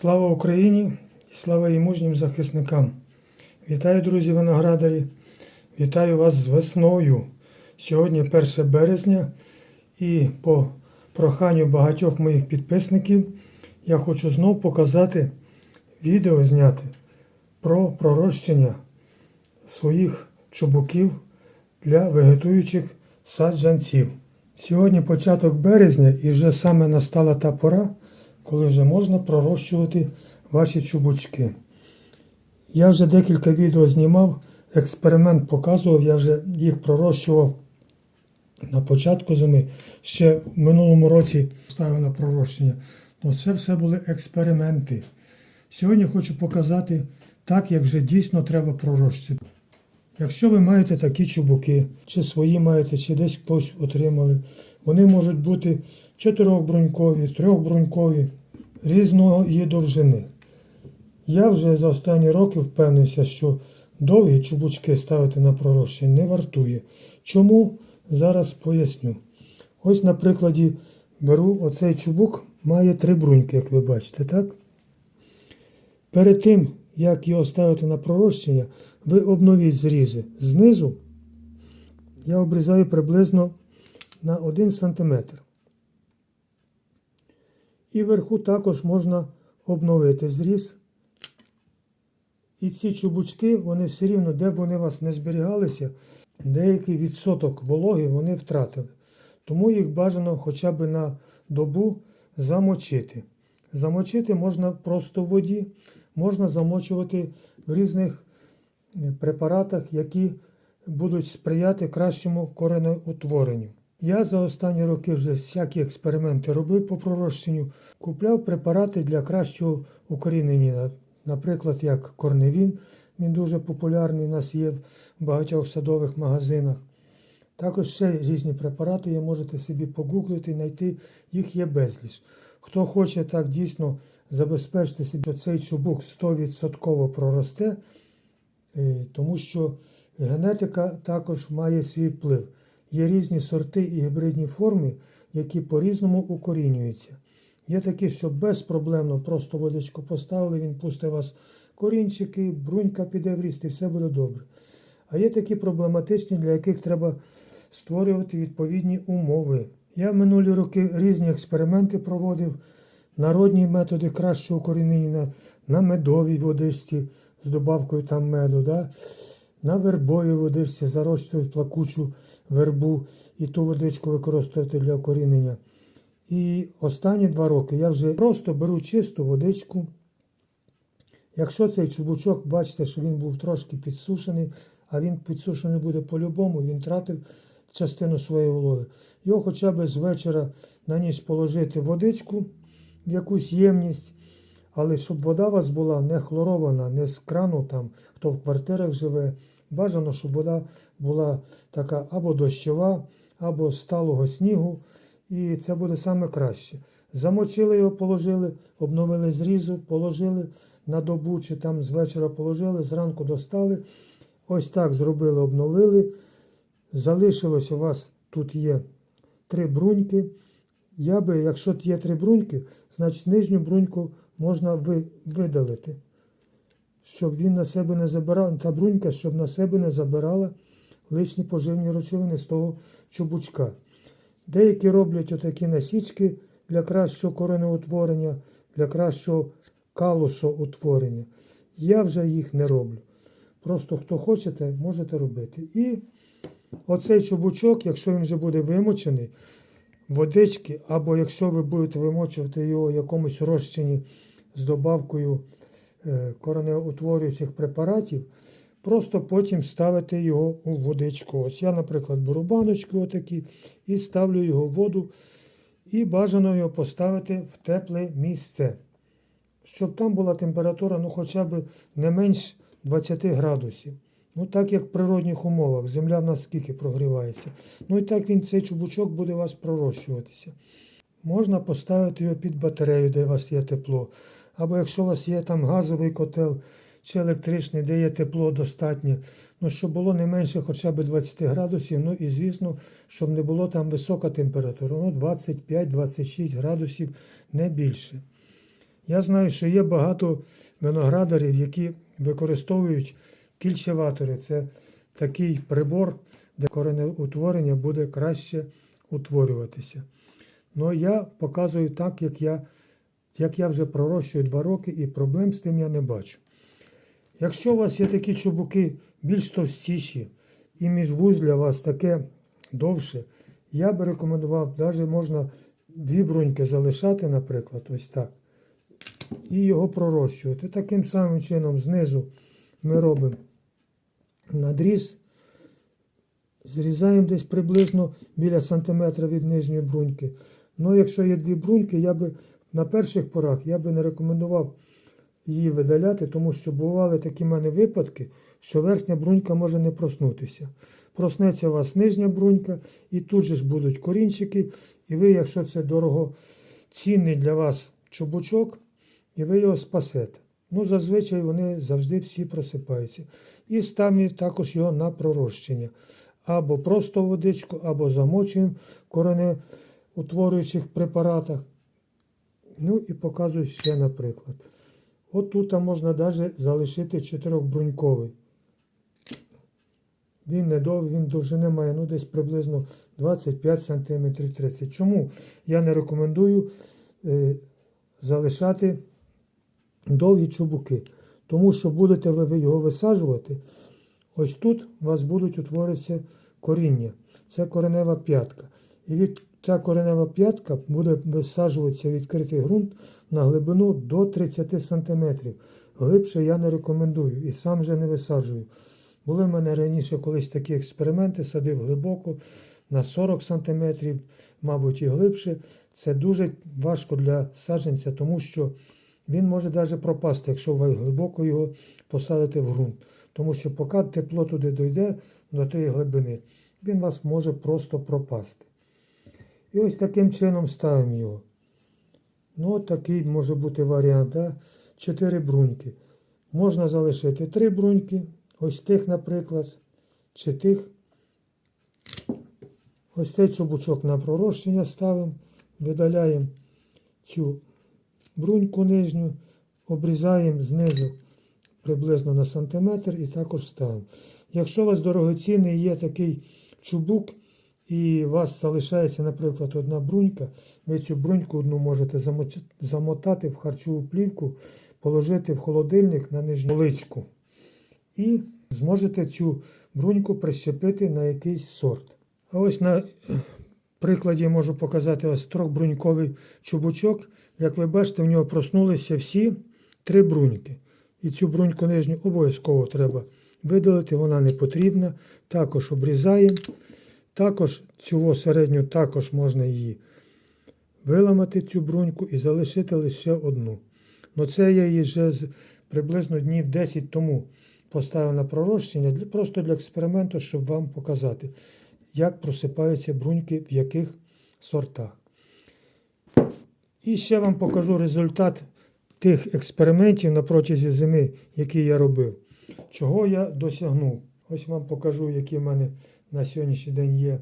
Слава Україні і слава її мужнім захисникам. Вітаю, друзі виноградарі. Вітаю вас з весною. Сьогодні 1 березня, і по проханню багатьох моїх підписників я хочу знов показати відео зняти про пророщення своїх чубуків для вегетуючих саджанців. Сьогодні початок березня і вже саме настала та пора, коли вже можна пророщувати ваші чубучки. Я вже декілька відео знімав, експеримент показував, я вже їх пророщував на початку зими, ще в минулому році ставив на пророщення. Ну, це все були експерименти. Сьогодні хочу показати так, як вже дійсно треба пророщувати. Якщо ви маєте такі чубуки, чи свої маєте, чи десь хтось отримали, вони можуть бути чотирьохбрунькові, трьохбрунькові, різної довжини. Я вже за останні роки впевнився, що довгі чубучки ставити на пророщення не вартує. Чому? Зараз поясню. Ось на прикладі беру оцей чубук, має три бруньки, як ви бачите, так? Перед тим, як його ставити на пророщення, ви обновіть зрізи. Знизу я обрізаю приблизно на 1 см. І вверху також можна обновити зріз. І ці чубучки, вони все рівно, де б вони у вас не зберігалися, деякий відсоток вологи вони втратили. Тому їх бажано хоча б на добу замочити. Замочити можна просто в воді, можна замочувати в різних препаратах, які будуть сприяти кращому коренеутворенню. Я за останні роки вже всякі експерименти робив по пророщенню, купляв препарати для кращого укорінення. Наприклад, як корневін, він дуже популярний у нас є в багатьох садових магазинах. Також ще різні препарати є, можете собі погуглити, і знайти, їх є безліч. Хто хоче так дійсно забезпечити собі, що цей чубук 100% проросте, е, тому що генетика також має свій вплив. Є різні сорти і гібридні форми, які по-різному укорінюються. Є такі, що безпроблемно просто водичку поставили, він пустить вас корінчики, брунька піде в ріст і все буде добре. А є такі проблематичні, для яких треба створювати відповідні умови. Я минулі роки різні експерименти проводив, народні методи кращого корінення на медовій водичці з добавкою там меду, да? На вербовій водичці зарощують плакучу вербу і ту водичку використовувати для корінення. І останні два роки я вже просто беру чисту водичку. Якщо цей чубучок, бачите, що він був трошки підсушений, а він підсушений буде по-любому, він тратив частину своєї вологи. Його хоча б з вечора на ніч положити водичку в якусь ємність, але щоб вода у вас була не хлорована, не з крану, там, хто в квартирах живе. Бажано, щоб вода була така або дощова, або сталого снігу. І це буде саме краще. Замочили його, положили, обновили зрізу, положили на добу чи там з вечора положили, зранку достали. Ось так зробили, обновили. Залишилось у вас тут є три бруньки. Я би, якщо є три бруньки, значить нижню бруньку можна видалити, щоб він на себе не забирав, та брунька, щоб на себе не забирала лишні поживні речовини з того чубучка. Деякі роблять отакі насічки для кращого коренеутворення, для кращого калусоутворення. Я вже їх не роблю. Просто хто хочете, можете робити. І оцей чубучок, якщо він вже буде вимочений, водички, або якщо ви будете вимочувати його в якомусь розчині з добавкою е, коренеутворюючих препаратів, просто потім ставите його у водичку. Ось я, наприклад, беру баночки отакі і ставлю його в воду, і бажано його поставити в тепле місце. Щоб там була температура, ну хоча б не менш 20 градусів. Ну, так як в природних умовах. Земля в нас скільки прогрівається. Ну і так він цей чубучок буде у вас пророщуватися. Можна поставити його під батарею, де у вас є тепло. Або якщо у вас є там газовий котел чи електричний, де є тепло достатнє, ну, щоб було не менше хоча б 20 градусів. Ну і звісно, щоб не було там висока температура. Ну, 25-26 градусів, не більше. Я знаю, що є багато виноградарів, які використовують кільчеватори. Це такий прибор, де коренеутворення буде краще утворюватися. Ну я показую так, як я, як я вже пророщую 2 роки, і проблем з тим я не бачу. Якщо у вас є такі чубуки більш товстіші, і міжвузля у вас таке довше, я би рекомендував, навіть можна дві бруньки залишати, наприклад, ось так, і його пророщувати. Таким самим чином знизу ми робимо надріз, зрізаємо десь приблизно біля сантиметра від нижньої бруньки. Ну, якщо є дві бруньки, я би на перших порах я би не рекомендував її видаляти, тому що бували такі в мене випадки, що верхня брунька може не проснутися. Проснеться у вас нижня брунька, і тут же ж будуть корінчики, і ви, якщо це дорогоцінний для вас чубучок, і ви його спасете. Ну, зазвичай вони завжди всі просипаються. І ставимо також його на пророщення. Або просто водичку, або замочуємо в коренеутворюючих препаратах. Ну і показую ще, наприклад. От тут можна навіть залишити чотирьохбруньковий. Він не дов, він довжини має ну, десь приблизно 25 см 30 Чому я не рекомендую е, залишати довгі чубуки? Тому що будете ви його висаджувати, ось тут у вас будуть утворитися коріння. Це коренева п'ятка. І від ця коренева п'ятка буде висаджуватися відкритий ґрунт на глибину до 30 см. Глибше я не рекомендую і сам же не висаджую. Були в мене раніше колись такі експерименти, садив глибоко на 40 см, мабуть, і глибше. Це дуже важко для саджанця, тому що він може навіть пропасти, якщо ви глибоко його посадите в ґрунт. Тому що поки тепло туди дойде до тієї глибини, він вас може просто пропасти. І ось таким чином ставимо його. Ну, такий може бути варіант. Да? Чотири бруньки. Можна залишити три бруньки, ось тих, наприклад, чи тих. Ось цей чубучок на пророщення ставимо, видаляємо цю бруньку нижню, обрізаємо знизу приблизно на сантиметр і також ставимо. Якщо у вас дорогоцінний є такий чубук, і у вас залишається, наприклад, одна брунька, ви цю бруньку одну можете замотати в харчову плівку, положити в холодильник на нижню поличку. І зможете цю бруньку прищепити на якийсь сорт. А ось на прикладі можу показати ось трьохбруньковий чубучок. Як ви бачите, в нього проснулися всі три бруньки. І цю бруньку нижню обов'язково треба видалити, вона не потрібна. Також обрізаємо. Також цю середню також можна її виламати, цю бруньку, і залишити лише одну. Ну це я її вже приблизно днів 10 тому поставив на пророщення, просто для експерименту, щоб вам показати, як просипаються бруньки в яких сортах. І ще вам покажу результат тих експериментів на протязі зими, які я робив. Чого я досягнув? Ось вам покажу, які в мене на сьогоднішній день є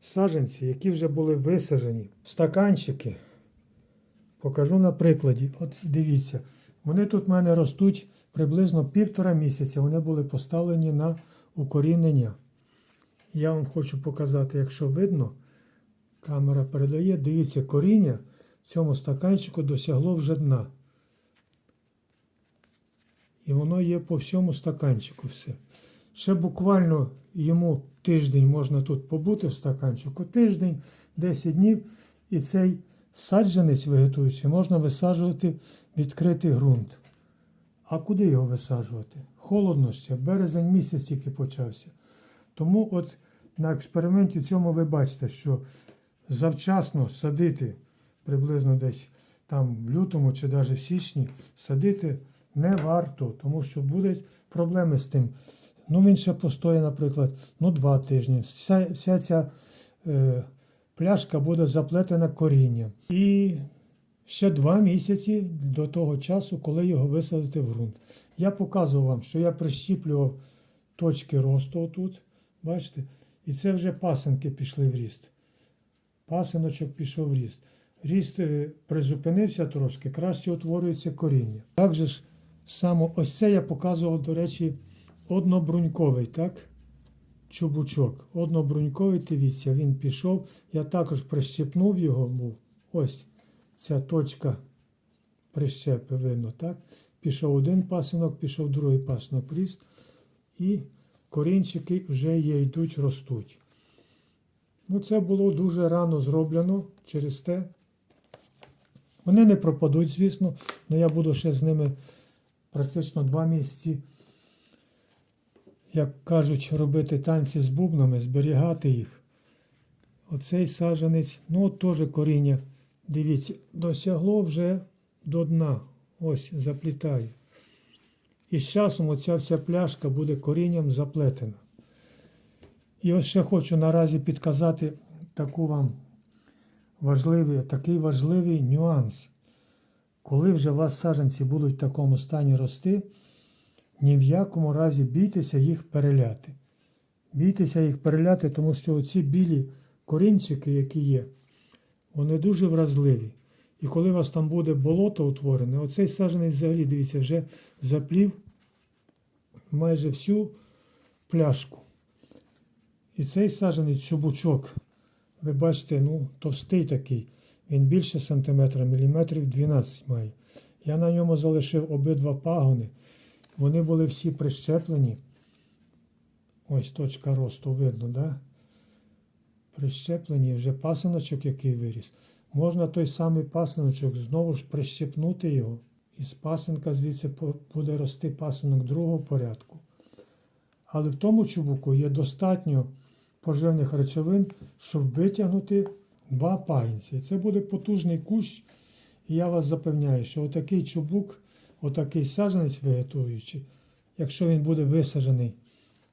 саджанці, які вже були висаджені. Стаканчики. Покажу на прикладі. От дивіться, вони тут в мене ростуть приблизно півтора місяця. Вони були поставлені на укорінення. Я вам хочу показати, якщо видно, камера передає, дивіться, коріння в цьому стаканчику досягло вже дна. І воно є по всьому стаканчику все. Ще буквально йому тиждень можна тут побути в стаканчику. Тиждень, 10 днів, і цей саджанець вегетуючий можна висаджувати в відкритий ґрунт. А куди його висаджувати? Холодно ще, березень місяць тільки почався. Тому от на експерименті цьому ви бачите, що завчасно садити приблизно десь там в лютому чи навіть в січні садити не варто, тому що будуть проблеми з тим. Ну, він ще постоє, наприклад, ну, два тижні. Вся, вся ця е, пляшка буде заплетена корінням. І ще два місяці до того часу, коли його висадити в ґрунт. Я показував вам, що я прищіплював точки росту отут, бачите, і це вже пасенки пішли в ріст. Пасиночок пішов в ріст. ріст е, призупинився трошки, краще утворюється коріння. Так же ж само, ось це я показував, до речі, однобруньковий, так? Чубучок. Однобруньковий, дивіться, він пішов. Я також прищепнув його, був. Ось ця точка прищепи видно, так? Пішов один пасинок, пішов другий пасинок ріст, і корінчики вже є, йдуть, ростуть. Ну, це було дуже рано зроблено через те. Вони не пропадуть, звісно, але я буду ще з ними практично два місяці, як кажуть, робити танці з бубнами, зберігати їх. Оцей саджанець, ну от теж коріння, дивіться, досягло вже до дна. Ось заплітає. І з часом оця вся пляшка буде корінням заплетена. І ось ще хочу наразі підказати таку вам важливий, такий важливий нюанс. Коли вже у вас саджанці будуть в такому стані рости, ні в якому разі бійтеся їх переляти. Бійтеся їх переляти, тому що оці білі корінчики, які є, вони дуже вразливі. І коли у вас там буде болото утворене, оцей саджанець взагалі, дивіться, вже заплів майже всю пляшку. І цей саджанець чубучок, ви бачите, ну, товстий такий. Він більше сантиметра, міліметрів 12 має. Я на ньому залишив обидва пагони. Вони були всі прищеплені. Ось точка росту видно, да? Прищеплені вже пасиночок, який виріс. Можна той самий пасиночок знову ж прищепнути його. І з пасинка звідси буде рости пасинок другого порядку. Але в тому чубуку є достатньо поживних речовин, щоб витягнути два пагінці. Це буде потужний кущ. І я вас запевняю, що отакий чубук, отакий саджанець вегетуючий, якщо він буде висаджений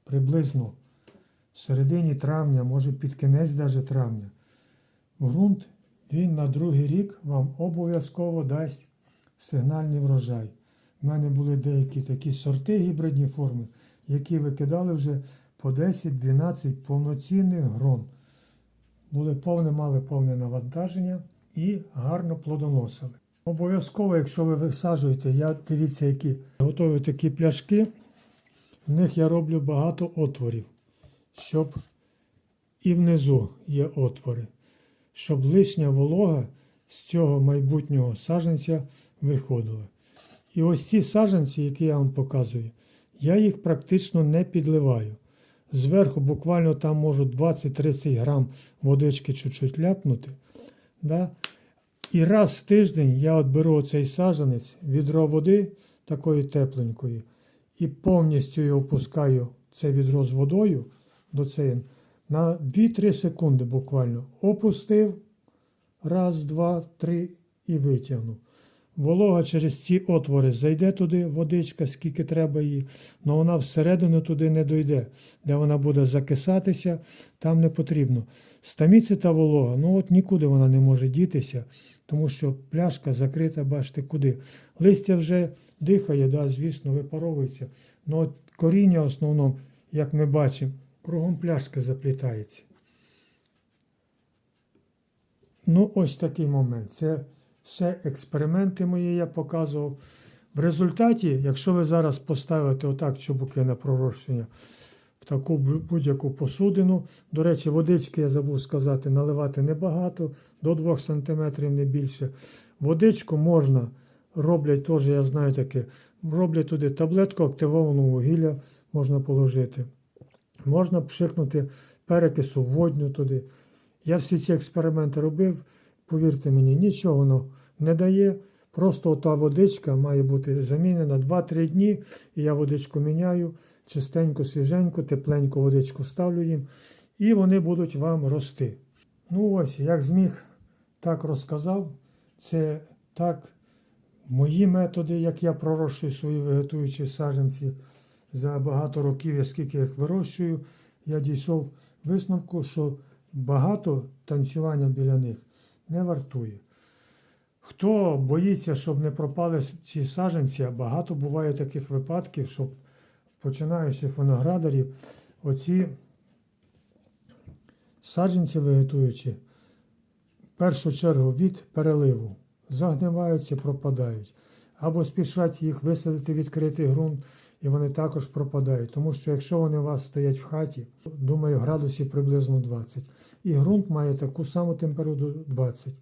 приблизно в середині травня, може під кінець даже травня, ґрунт він на другий рік вам обов'язково дасть сигнальний врожай. У мене були деякі такі сорти гібридні форми, які викидали вже по 10-12 повноцінних грон. Були повне, мали повне навантаження і гарно плодоносили. Обов'язково, якщо ви висаджуєте, я дивіться, які готові такі пляшки, в них я роблю багато отворів, щоб і внизу є отвори, щоб лишня волога з цього майбутнього саджанця виходила. І ось ці саджанці, які я вам показую, я їх практично не підливаю. Зверху буквально там можу 20-30 грам водички чуть-чуть ляпнути. Да? І раз в тиждень я от беру цей саджанець, відро води такої тепленької, і повністю його опускаю це відро з водою до цієї, на 2-3 секунди буквально. Опустив, раз, два, три і витягнув. Волога через ці отвори зайде туди, водичка, скільки треба її, але вона всередину туди не дойде, де вона буде закисатися, там не потрібно. Стаміця волога, ну от нікуди вона не може дітися, тому що пляшка закрита, бачите, куди. Листя вже дихає, да, звісно, випаровується. Ну от коріння в основному, як ми бачимо, кругом пляшки заплітається. Ну, ось такий момент. Це все експерименти мої я показував. В результаті, якщо ви зараз поставите отак чубуки на пророщення в таку будь-яку посудину, до речі, водички, я забув сказати, наливати небагато, до 2 см не більше. Водичку можна, роблять теж, я знаю таке, роблять туди таблетку активованого вугілля можна положити. Можна пшикнути перекису водню туди. Я всі ці експерименти робив, повірте мені, нічого воно не дає. Просто та водичка має бути замінена 2-3 дні, і я водичку міняю, чистеньку, свіженьку, тепленьку водичку ставлю їм, і вони будуть вам рости. Ну ось, як зміг, так розказав. Це так мої методи, як я пророщую свої вегетуючі саджанці за багато років, я скільки їх вирощую, я дійшов висновку, що багато танцювання біля них не вартує. Хто боїться, щоб не пропали ці саджанці, а багато буває таких випадків, щоб починаючих виноградарів оці саджанці вегетуючі першу чергу від переливу. Загниваються, пропадають. Або спішать їх висадити в відкритий ґрунт, і вони також пропадають. Тому що якщо вони у вас стоять в хаті, думаю, градусів приблизно 20. І ґрунт має таку саму температуру 20.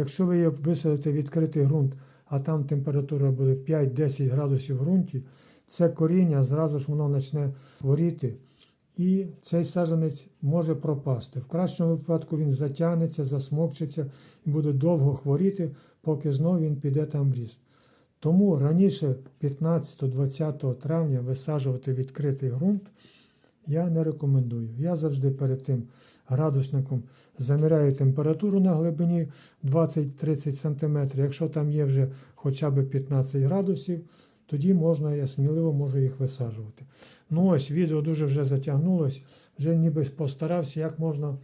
Якщо ви висадите відкритий ґрунт, а там температура буде 5-10 градусів в ґрунті, це коріння зразу ж воно почне хворіти, і цей саджанець може пропасти. В кращому випадку він затягнеться, засмокчиться і буде довго хворіти, поки знову він піде там в ріст. Тому раніше 15-20 травня висаджувати відкритий ґрунт я не рекомендую. Я завжди перед тим градусником заміряю температуру на глибині 20-30 см. Якщо там є вже хоча б 15 градусів, тоді можна, я сміливо можу їх висаджувати. Ну ось відео дуже вже затягнулось, вже ніби постарався, як можна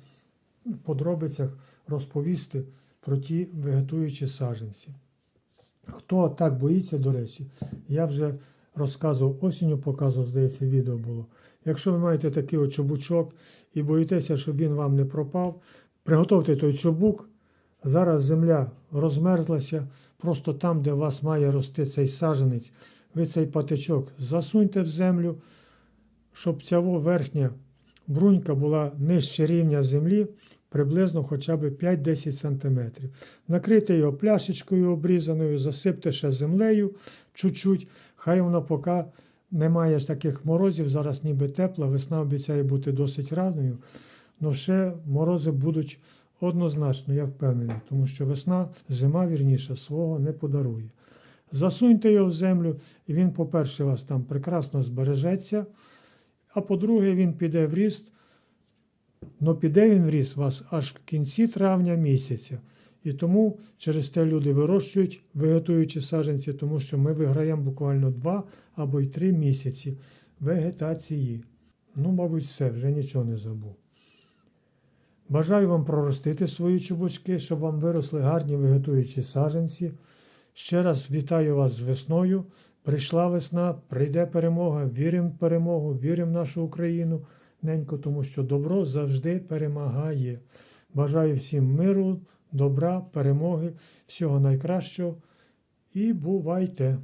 в подробицях розповісти про ті вегетуючі саджанці. Хто так боїться, до речі, я вже розказував осінню, показував, здається, відео було. Якщо ви маєте такий от чобучок і боїтеся, щоб він вам не пропав, приготовте той чобук. Зараз земля розмерзлася, просто там, де у вас має рости цей саджанець, ви цей патичок засуньте в землю, щоб ця верхня брунька була нижче рівня землі, приблизно хоча б 5-10 см. Накрийте його пляшечкою обрізаною, засипте ще землею чуть-чуть, хай воно поки немає таких морозів, зараз ніби тепла, весна обіцяє бути досить раною, але ще морози будуть однозначно, я впевнений, тому що весна, зима вірніше, свого не подарує. Засуньте його в землю, і він, по-перше, вас там прекрасно збережеться, а по-друге, він піде в ріст. Ну, піде він в ріст у вас аж в кінці травня місяця. І тому через те люди вирощують, вегетуючи саджанці, тому що ми виграємо буквально 2 або й 3 місяці вегетації. Ну, мабуть, все, вже нічого не забув. Бажаю вам проростити свої чубочки, щоб вам виросли гарні вегетуючі саджанці. Ще раз вітаю вас з весною. Прийшла весна, прийде перемога. Віримо в перемогу, віримо в нашу Україну ненько, тому що добро завжди перемагає. Бажаю всім миру, добра, перемоги, всього найкращого і бувайте!